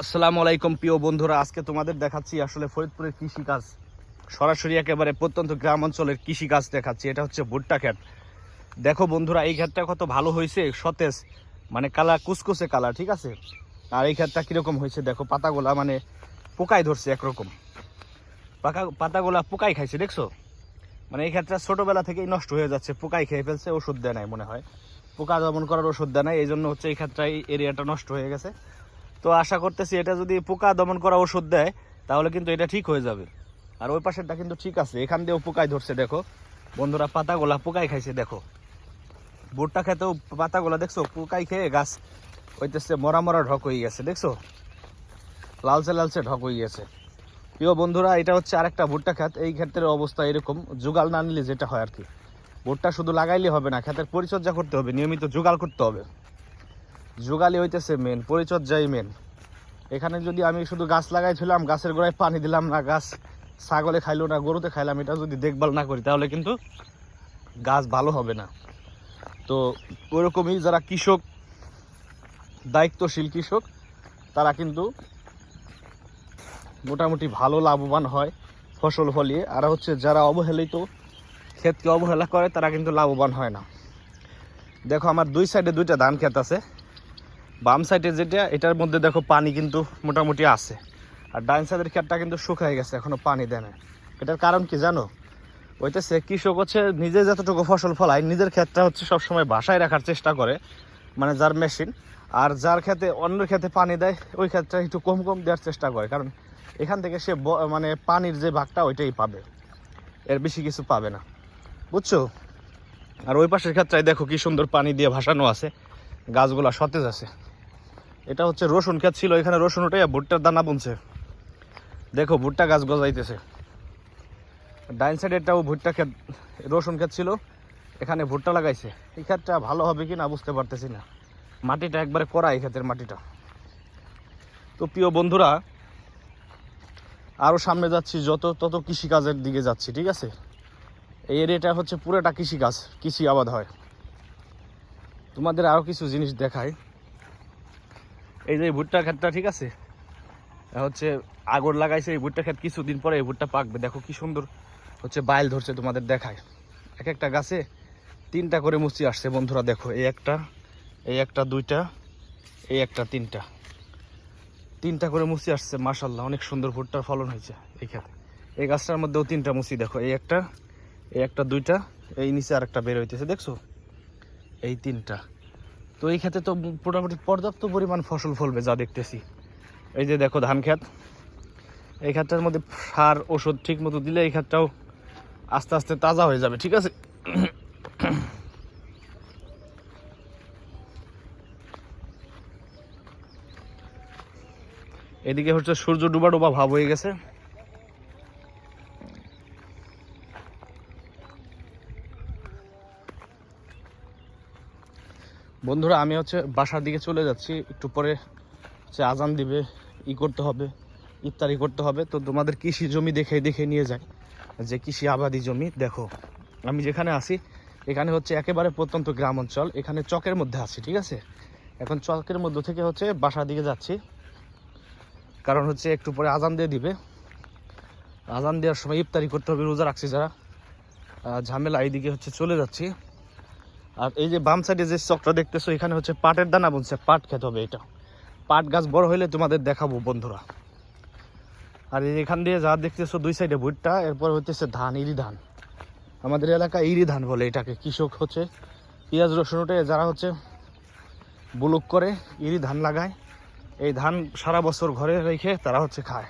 আসসালামু আলাইকুম, প্রিয় বন্ধুরা। আজকে তোমাদের দেখাচ্ছি আসলে ফরিদপুরের কৃষিকাজ। সরাসরি একেবারে প্রত্যন্ত গ্রাম অঞ্চলের কৃষিকাজ দেখাচ্ছি। এটা হচ্ছে ভুট্টা ক্ষেত। দেখো বন্ধুরা, এই ক্ষেতটা কত ভালো হয়েছে, সতেজ মানে কালার কুচকুচে কালার, ঠিক আছে? আর এই ক্ষেতটা কীরকম হয়েছে, দেখো, পাতাগুলা মানে পোকায় ধরছে একরকম। পাকা, পাতাগুলা পোকাই খাইছে, দেখছ? মানে এই ক্ষেতটা ছোটোবেলা থেকেই নষ্ট হয়ে যাচ্ছে, পোকাই খেয়ে ফেলছে, ওষুধ দেয় নাই, মনে হয়। পোকা দমন করার ওষুধ দেয় নাই এই জন্য হচ্ছে এই ক্ষেতটাই এরিয়াটা নষ্ট হয়ে গেছে। তো আশা করতেছি এটা যদি পোকা দমন করা ওষুধ দেয়, তাহলে কিন্তু এটা ঠিক হয়ে যাবে। আর ওই পাশেরটা কিন্তু ঠিক আছে, এখান দিয়েও পোকায় ধরছে, দেখো। বন্ধুরা পাতাগুলা পোকায় খাইছে, দেখো। ভুট্টা খেতেও পাতাগুলা, দেখছ? পোকাই খেয়ে গাছ হইতেছে, মরা মরা ঢক হয়ে গেছে, দেখছ? লালচে লালচে ঢক হয়ে গেছে। প্রিয় বন্ধুরা, এটা হচ্ছে আরেকটা ভুট্টা ক্ষেত। এই ক্ষেতের অবস্থা এরকম জোগাল না নিলে যেটা হয় আর কি। ভুট্টা শুধু লাগাইলে হবে না, ক্ষেতের পরিচর্যা করতে হবে, নিয়মিত জোগাল করতে হবে। জোগালি হইতেছে মেন পরিচর্যাই মেন এখানে যদি আমি শুধু গাছ লাগাইছিলাম, গাছের গোড়ায় পানি দিলাম না, গাছ ছাগলে খাইলো না, গরুতে খাইলাম, এটা যদি দেখভাল না করি, তাহলে কিন্তু গাছ ভালো হবে না। তো ওরকমই যারা কৃষক, দায়িত্বশীল কৃষক, তারা কিন্তু মোটামুটি ভালো লাভবান হয় ফসল ফলিয়ে। আর হচ্ছে যারা অবহেলিত, ক্ষেতকে অবহেলা করে, তারা কিন্তু লাভবান হয় না। দেখো আমার দুই সাইডে দুইটা ধান ক্ষেত আছে। বাম সাইডে যেটা, এটার মধ্যে দেখো পানি কিন্তু মোটামুটি আছে। আর ডাইন সাইডের ক্ষেতটা কিন্তু শুকায় গেছে, এখনও পানি দেয় না এটার কারণ কি জানো? ওইটাছে কৃষক হচ্ছে নিজে যতটুকু ফসল ফলায়, নিজের ক্ষেতটা হচ্ছে সবসময় বাসায় রাখার চেষ্টা করে মানে যার মেশিন আর যার ক্ষেতে অন্য ক্ষেতে পানি দেয়, ওই ক্ষেতটা একটু কম কম দেওয়ার চেষ্টা করে, কারণ এখান থেকে সে মানে পানির যে ভাগটা, ওইটাই পাবে। এর বেশি কিছু পাবে না। বুঝছ? আর ওই পাশের ক্ষেত্রে দেখো কি সুন্দর পানি দিয়ে ভাসানো আছে। গাছগুলা সতেজ আছে। এটা হচ্ছে রসুন ক্ষেত ছিল, এখানে রসুন উঠে ভুট্টার দানা বুনছে। দেখো, ভুট্টা গাছ গজাইতেছে। ডাইন সাইডে এটাও ভুট্টা ক্ষেত, রসুন ক্ষেত ছিল, এখানে ভুট্টা লাগাইছে। এই ক্ষেতটা ভালো হবে কি না বুঝতে পারতেছি না। মাটিটা একবারে করা এই ক্ষেতের মাটিটা। তো প্রিয় বন্ধুরা আরও সামনে যাচ্ছি, যত তত কৃষিকাজের দিকে যাচ্ছি, ঠিক আছে? এই এরিয়াটা হচ্ছে পুরোটা কৃষিকাজ, কৃষি আবাদ হয়। তোমাদের আরও কিছু জিনিস দেখায় এই যে এই ভুট্টা ক্ষেতটা, ঠিক আছে? হচ্ছে আগর লাগাইছে এই ভুট্টা ক্ষেত, কিছুদিন পরে এই ভুট্টা পাকবে। দেখো কি সুন্দর হচ্ছে বাইল ধরছে তোমাদের দেখায়। এক একটা গাছে তিনটা করে মুচি আসছে বন্ধুরা, দেখো। এই একটা এই একটা দুইটা, এই একটা তিনটা। তিনটা করে মুচি আসছে মাশাল্লাহ অনেক সুন্দর ভুট্টার ফলন হয়েছে এই ক্ষেতে। এই গাছটার মধ্যেও তিনটা মুচি, দেখো। এই একটা এই একটা দুইটা, এই নিচে আরেকটা বের হইতেছে, দেখছ? এই তিনটা। তো এই ক্ষেতে তো মোটামুটি পর্যাপ্ত পরিমাণ ফসল ফলবে, যা দেখতেছি। এই যে দেখো ধান ক্ষেত। এই ক্ষেতটার মধ্যে সার ওষুধ ঠিক মতো দিলে এই ক্ষেতটাও আস্তে আস্তে তাজা হয়ে যাবে, ঠিক আছে? এদিকে হচ্ছে সূর্য ডুবা ডুবা ভাব হয়ে গেছে। বন্ধুরা, আমি হচ্ছে বাসার দিকে চলে যাচ্ছি। একটু পরে হচ্ছে আজান দিবে, ই করতে হবে, ইফতারি করতে হবে। তো তোমাদের কৃষি জমি দেখে দেখে নিয়ে যায় যে কৃষি আবাদি জমি, দেখো। আমি যেখানে আছি, এখানে হচ্ছে একেবারে প্রত্যন্ত গ্রাম অঞ্চল এখানে চকের মধ্যে আছি, ঠিক আছে? এখন চকের মধ্যে থেকে হচ্ছে বাসার দিকে যাচ্ছি। কারণ হচ্ছে একটু পরে আজান দিয়ে দিবে। আজান দেওয়ার সময় ইফতারি করতে হবে, রোজা রাখছি যারা। ঝামেলা এইদিকে হচ্ছে চলে যাচ্ছি। আর এই যে বাম সাইডে যে চকটা দেখতেছো, এখানে হচ্ছে পাটের দানা বুনছে, পাট খেতে হবে এটা। পাট গাছ বড় হইলে তোমাদের দেখাবো বন্ধুরা। আর এই এখান দিয়ে যা দেখতেছো, দুই সাইডে ভুট্টা, এরপর হচ্ছে ধান, ইরি ধান। আমাদের এলাকায় ইরি ধান বলে এটাকে, কৃষক হচ্ছে পেঁয়াজ, রসুন উঠে যারা হচ্ছে বুলুক করে ইরি ধান লাগায়, এই ধান সারা বছর ঘরে রেখে তারা হচ্ছে খায়।